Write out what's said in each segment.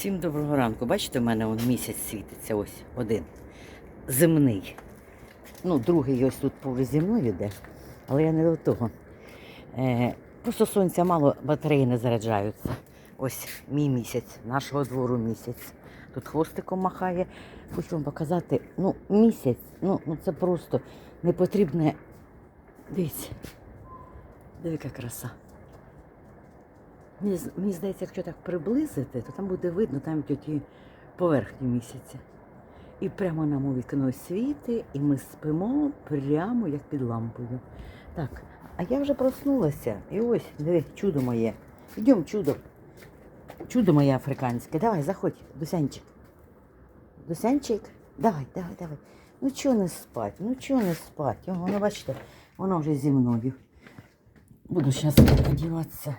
Всім доброго ранку. Бачите, в мене он місяць світиться, ось один. Земний. Ну, другий ось тут поруч зі мною йде, але я не до того. Е, просто сонця мало, батареї не заряджаються. Ось мій місяць, нашого двору місяць. Тут хвостиком махає. Хочу вам показати, ну, місяць, ну, ну це просто не потрібне. Дивіться. Диви, яка краса. Мені, мені здається, якщо так приблизити, то там буде видно там тільки поверхню місяця. І прямо нам у вікно світи, і ми спимо прямо як під лампою. Так, а я вже проснулася. І ось, диви, чудо моє. Йдемо, чудо. Чудо моє африканське. Давай, заходь, Дусянчик. Дусянчик, давай, давай, давай. Ну чого не спать? Ну чого не спать? Воно, бачите, воно вже зі мною. Буду зараз одягатися.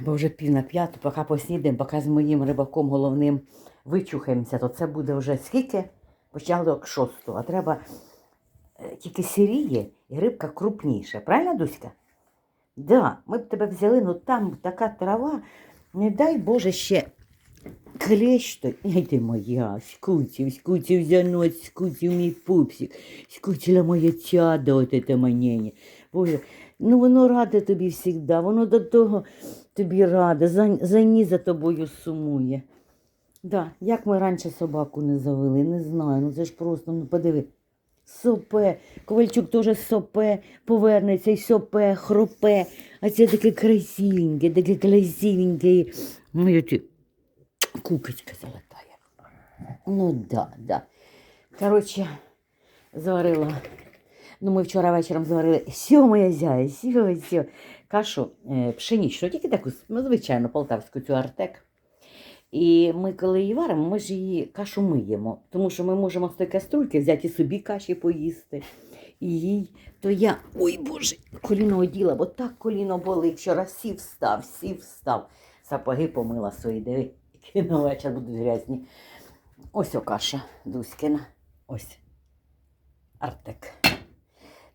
Бо вже пів на п'яту, поки поснідаємо, поки з моїм рибаком головним вичухаємося, то це буде вже скільки? Початок шостого. А треба е, тільки сиріє і рибка крупніша. Правильно, Дуська? Да, ми б тебе взяли, ну там така трава, не дай Боже ще клещ той. Ти моя, скутів, скутів занос, скутів мій пупсик, скутіла моя тяда, от це манені. Боже, ну воно раде тобі завжди, воно до того тобі раде, за, за ні за тобою сумує. Да, як ми раніше собаку не завели, не знаю. Ну це ж просто, ну подиви. Сопе, Ковальчук теж сопе, повернеться і сопе, хропе. А це таке красивеньке, таке красивеньке. Ну, я ті кукочка золотая. Ну да, да. Коротше, зварила. Ну, ми вчора вечором зварили сьо моя зяя, сьо, сьо. Кашу е, пшенічну, тільки таку, ну, звичайно, полтавську цю артек. І ми, коли її варимо, ми ж її кашу миємо, тому що ми можемо з тої каструльки взяти і собі каші поїсти. І їй, то я, ой Боже, коліно оділа, бо так коліно болить. Вчора сів встав, сів встав. Сапоги помила свої, диви, на вечір будуть грязні. Ось о каша Дуськина. Ось. Артек.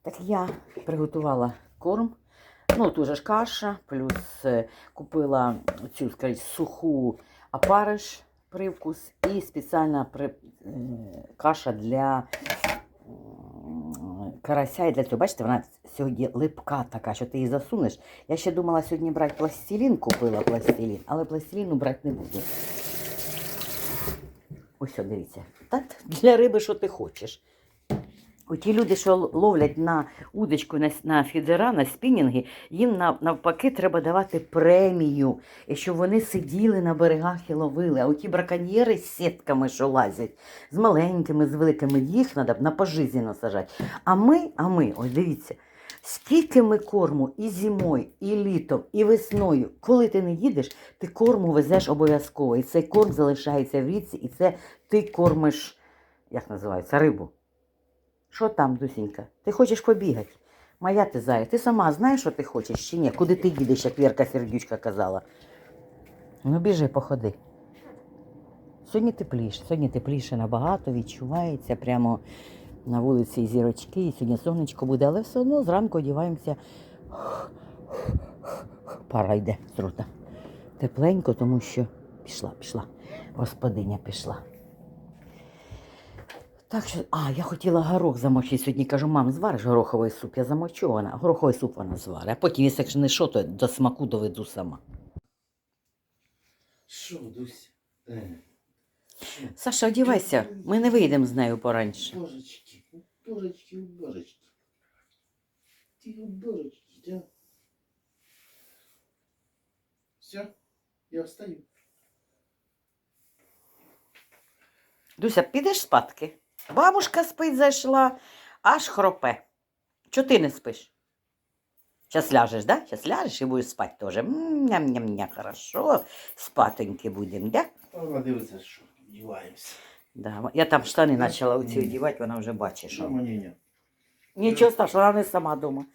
Так я приготувала корм. Ну, тут ж каша, плюс е, купила цю, скажіть, суху опариш привкус і спеціальна при, е, каша для карася і для цього. Бачите, вона сьогодні липка така, що ти її засунеш. Я ще думала сьогодні брати пластилін, купила пластилін, але пластиліну брати не буду. Ось, дивіться. Так, для риби, що ти хочеш. Оті люди, що ловлять на удочку, на, на фідера, на спінінги, їм навпаки треба давати премію, щоб вони сиділи на берегах і ловили. А оті браконьєри з сітками, що лазять, з маленькими, з великими, їх треба на пожизі насажати. А ми, а ми, ось дивіться, скільки ми корму і зимою, і літом, і весною. Коли ти не їдеш, ти корму везеш обов'язково. І цей корм залишається в річці, і це ти кормиш, як називається, рибу. Що там, Дусінька? Ти хочеш побігати? Моя ти зая, ти сама знаєш, що ти хочеш чи ні? Куди ти їдеш, як Вірка Сердючка казала? Ну, біжи, походи. Сьогодні тепліше, сьогодні тепліше набагато, відчувається прямо на вулиці зірочки, і сьогодні сонечко буде, але все одно зранку одіваємося. Пара йде з. Тепленько, тому що пішла, пішла. Господиня пішла. Так що, а, я хотіла горох замочити сьогодні. Кажу, мам, звариш гороховий суп, я замочу вона. Гороховий суп вона зварить. А потім, якщо не що, то до смаку доведу сама. Що, Дуся? Е. Саша, одівайся, ми не вийдемо з нею пораньше. Божечки, божечки, божечки. Ти божечки, да? Все, я встаю. Дуся, підеш спадки? Бабушка спить зайшла, аж хропе. Чого ти не спиш? Зараз ляжеш, да? Зараз ляжеш і будеш спати теж. Ням-ням-ням, хорошо. Спатоньки будемо, да? Вона дивиться, що діваємося. Да. Я там штани почала оці одівати, вона вже бачить, що. Мені ні? Нічого страшного, вона не сама вдома.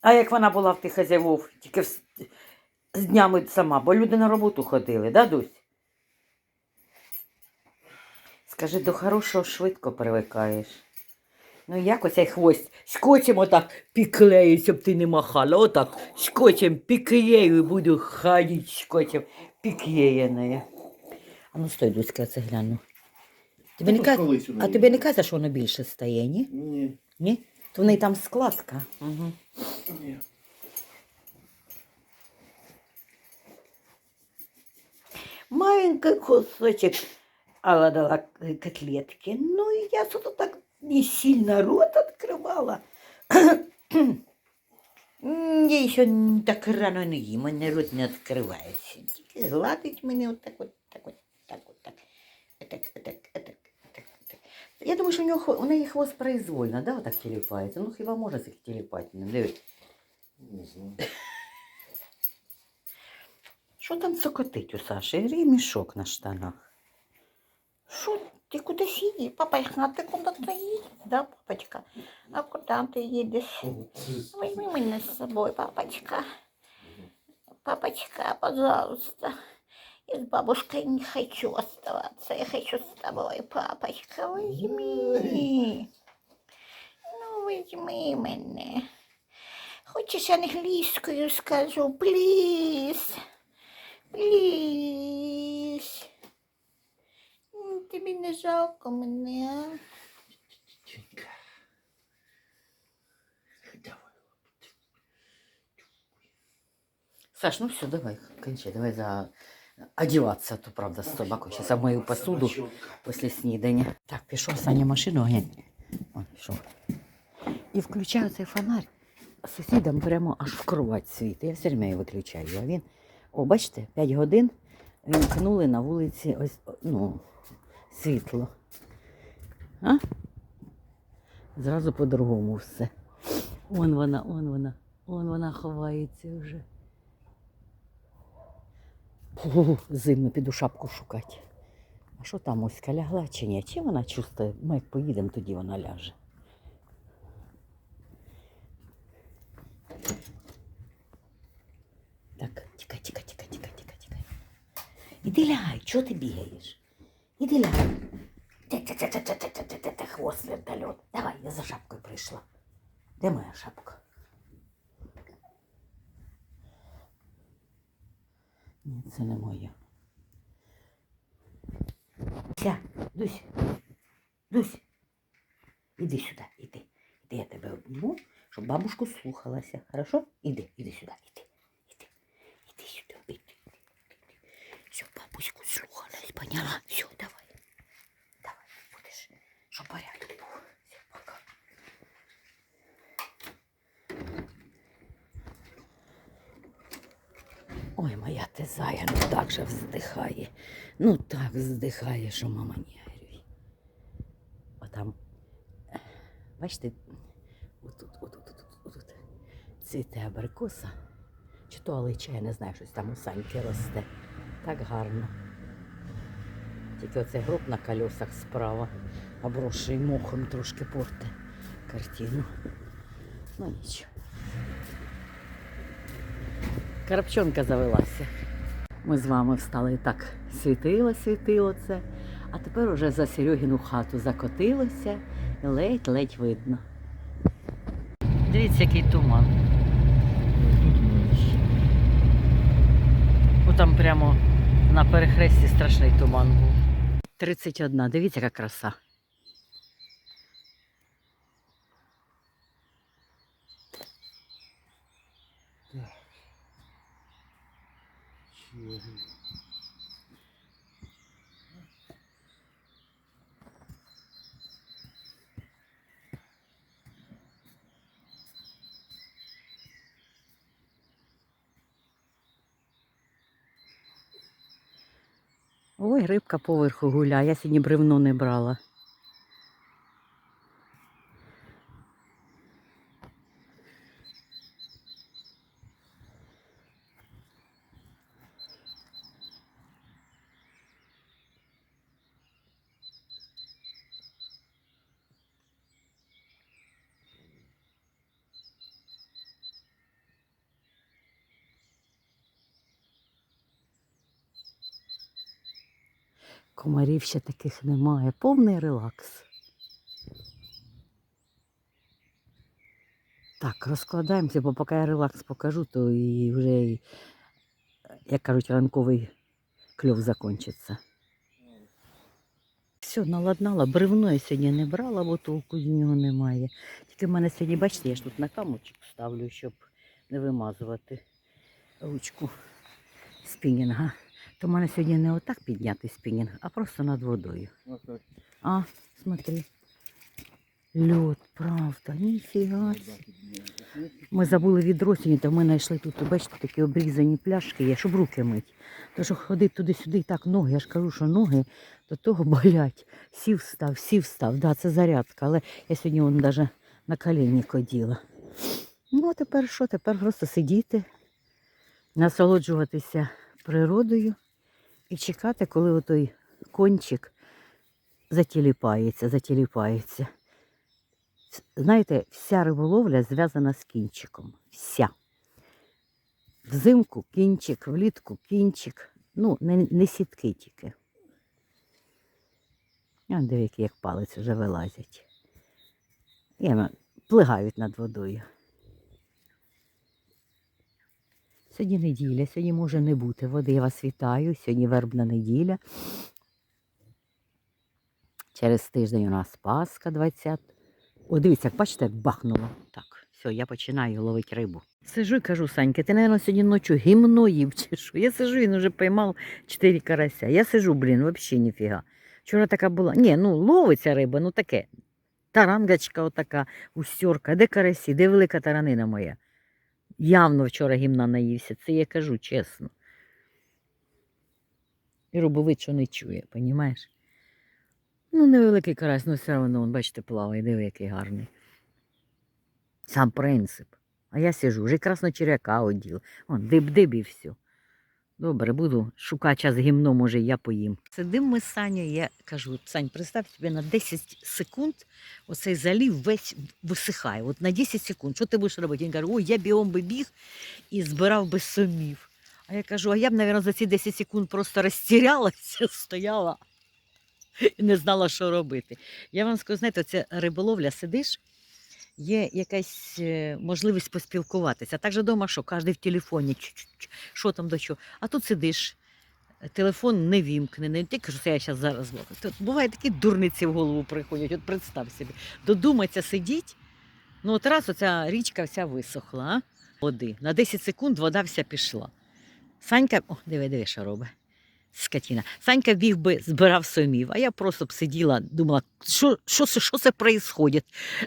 А як вона була в тих хазяївов, тільки з днями сама, бо люди на роботу ходили, да, Дусь? Скажи, до хорошого швидко привикаєш. Ну якось цей хвост скотчем отак піклею, щоб ти не махала. Отак скотчем піклею і буду ходити скотчем. пікєєне. А ну стой, Дуська, це гляну. Тобі Ну, не то ка... колись воно А тобі не каже, що воно більше стає, ні? Ні. Ні? То в неї там складка. Угу. Ні. Маленький кусочек Алла дала котлетки. Ну, и я что-то так не сильно рот открывала. М, Я еще не так рано не їм, у мене рот не відкривається. Тільки гладить мене отак от, так от, так от, так. Отак, отак, отак, отак, отак. Я думаю, що у, нього, хво- у неї хвост произвольно, да, отак тіліпається. Ну, хіба може цих тіліпати? Не дивись. Не знаю. Що там цокотить у Саші? Ремішок на штанах. Що ти кудись їдеш? Папочка, а ти куди ти їдеш? Да, папочка? А куди ти їдеш? Возьми мене з собою, папочка. Папочка, пожалуйста. Я с бабушкой не хочу оставаться. Я хочу с тобой, папочка. Возьми. Ну, возьми мене. Хочеш англійською скажу, пліз. Пліз. Тобі не жалко мене? Давай. Саш, ну все, давай, кончай, давай за одеваться, а то правда з собакою. Сейчас я мою посуду після снідання. Так, пішов Саня машину, глянь. О, пішов. І включаю цей фонарь. Сусідам прямо аж в кровать світить. Я все время виключаю. А він, о, бачите, 5 годин вімкнули на вулиці ось, ну, світло. А? Зразу по-другому все. Он вона, он вона, он вона ховається вже. Фу, зимно піду шапку шукати. А що там Оська лягла чи ні? Чи вона чувствує? Ми як поїдемо, тоді вона ляже. Так, тікай, тікай, тікай, тікай, тікай, тікай. Іди лягай, чого ти бігаєш? Іди лягай. Хвост вертольот. Давай, я за шапкою прийшла. Де моя шапка? Ні, це не моя. Ся, Дусь, Дусь, іди сюди, іди. Іди, я тебе обніму, щоб бабушку слухалася. Хорошо? Іди, іди сюди, іди. Іди, іди сюди, іди, іди, іди. Щоб бабуську слухалась, поняла? Все, давай. Давай, будеш, щоб порядок був. Все, пока. Ой, моя ти зая, ну так же вздихає. Ну так вздихає, що мама не горюй. Отам, бачите, отут, отут, отут, отут цвіте абрикоса. Чи то алича, я не знаю, щось там у саньки росте. Так гарно. Тільки оцей гроб на колесах справа, обросший мохом трошки порте картину. Ну нічого. Карапчонка завелася. Ми з вами встали і так світило, світило це. А тепер уже за Серегіну хату закотилося і ледь-ледь видно. Дивіться, який туман. О, там прямо на перехресті страшний туман був. 31. Дивіться, яка краса. Ой, рибка поверху гуляє. Я сьогодні бревно не брала. Комарів ще таких немає. Повний релакс. Так, розкладаємося, бо поки я релакс покажу, то і вже, як кажуть, ранковий кльов закінчиться. Все, наладнала. Бревно я сьогодні не брала, бо толку з нього немає. Тільки в мене сьогодні, бачите, я ж тут на камочок ставлю, щоб не вимазувати ручку спінінга. То в мене сьогодні не отак підняти спінінг, а просто над водою. А, смотри. Льот, правда, ніфіга. Ми забули від осені, то ми знайшли тут, бачите, такі обрізані пляшки є, щоб руки мить. То що ходить туди-сюди, і так ноги, я ж кажу, що ноги до того болять. Сів став, сів став. Да, це зарядка, але я сьогодні вон навіть на коліні ходила. Ну, а тепер що? Тепер просто сидіти, насолоджуватися природою і чекати, коли отой кончик затіліпається, затіліпається. Знаєте, вся риболовля зв'язана з кінчиком. Вся. Взимку кінчик, влітку кінчик. Ну, не, не сітки тільки. А які як палець вже вилазять. М- плигають над водою. Сьогодні неділя, сьогодні може не бути води. Я вас вітаю. Сьогодні вербна неділя. Через тиждень у нас Пасха 20. О, дивіться, як бачите, як бахнуло. Так, все, я починаю ловити рибу. Сижу і кажу, Санька, ти, мабуть, сьогодні ночі гімно їв чи? Я сижу, він вже поймав 4 карася. Я сижу, блін, взагалі ніфіга. Вчора така була. Ні, ну ловиться риба, ну таке. Тарангачка отака, устьорка, де карасі, де велика таранина моя. Явно вчора гімна наївся, це я кажу чесно. І робовид, що не чує, понімаєш? Ну, невеликий карась, ну все одно, бачите, плаває, диви, який гарний. Сам принцип. А я сижу, вже красно черяка оділ. Он, диб-диб і все. Добре, буду шукати час гімно, може, я поїм. Сидим ми з Санєю, я кажу, Сань, представ собі на 10 секунд оцей залів весь висихає. От на 10 секунд, що ти будеш робити? Він каже, ой, я бігом би біг і збирав би сумів. А я кажу, а я б, мабуть, за ці 10 секунд просто розтірялася, стояла і не знала, що робити. Я вам скажу, знаєте, це риболовля сидиш, є якась е, можливість поспілкуватися. Так же вдома, що кожен в телефоні, що там до чого. А тут сидиш, телефон не вімкнений. Ти кажу, що я зараз зараз буває такі дурниці в голову приходять. От представ собі. Додуматься сидіть. Ну, от раз оця річка вся висохла, води. На 10 секунд вода вся пішла. Санька, о, диви, диви, що робить. Скотіна. Санька біг би збирав сомів, а я просто б сиділа, думала, що, що, це, що це происходит?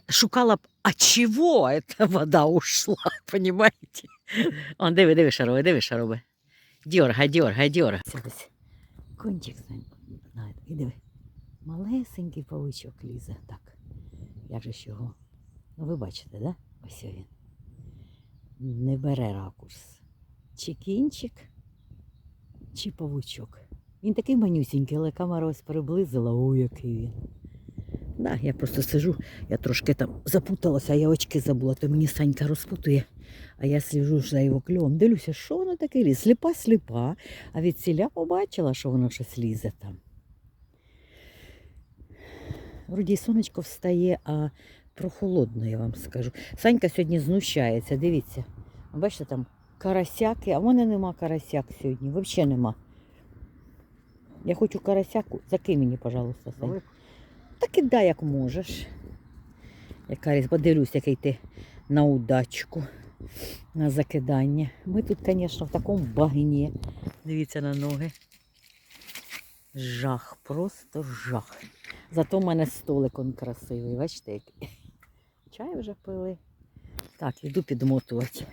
Шукала б, а чого ця вода ушла, понимаете? Он, диви, диви, що робить, диви, що робить. Дьорга, дьорга, дьорга. Кончик, знаєте, і диви. Малесенький павичок лізе. Так. Як же ж його? Ну, ви бачите, да? Ось він. Не бере ракурс. Чи кінчик, чи павучок. Він такий манюсінький, але камера ось приблизила, о, який він. Да, я просто сижу, я трошки там запуталася, а я очки забула, то мені Санька розпутує. А я сліжу за його кльовом. Дивлюся, що воно таке лізе? Сліпа, сліпа. А від ціля побачила, що воно щось лізе там. Вроді сонечко встає, а прохолодно, я вам скажу. Санька сьогодні знущається, дивіться. Бачите, там карасяки, а в мене нема карасяк сьогодні, взагалі нема. Я хочу карасяку, закинь мені, пожалуйста, Сань. Так і дай, як можеш. Яка різ, подивлюсь, який ти на удачку, на закидання. Ми тут, звісно, в такому багні. Дивіться на ноги. Жах, просто жах. Зато в мене столик он красивий. Бачите, який. Чай вже пили. Так, іду підмотувати.